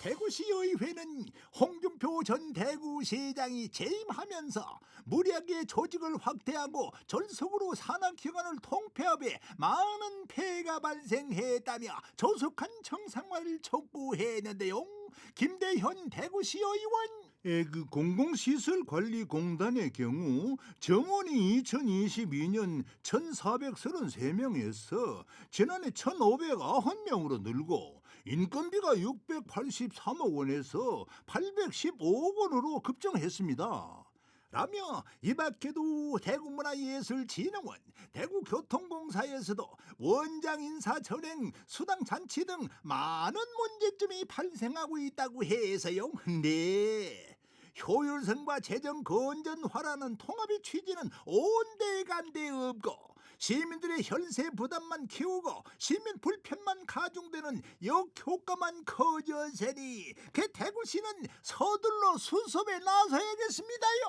대구시의회는 홍준표 전 대구시장이 재임하면서 무리하게 조직을 확대하고 전속으로 산악기관을 통폐합해 많은 폐해가 발생했다며 조속한 정상화를 촉구했는데요. 김대현 대구시의원 예, 그 공공시설관리공단의 경우 정원이 2022년 1,433명에서 지난해 1,590명으로 늘고 인건비가 683억 원에서 815억 원으로 급증했습니다. 라며 이 밖에도 대구문화예술진흥원, 대구교통공사에서도 원장 인사 전행, 수당 잔치 등 많은 문제점이 발생하고 있다고 해서요. 네. 효율성과 재정 건전화라는 통합의 취지는 온데간데 없고 시민들의 혈세 부담만 키우고 시민 불편만 가중되는 역효과만 커져서니 그 대구시는 서둘러 수습에 나서야겠습니다요.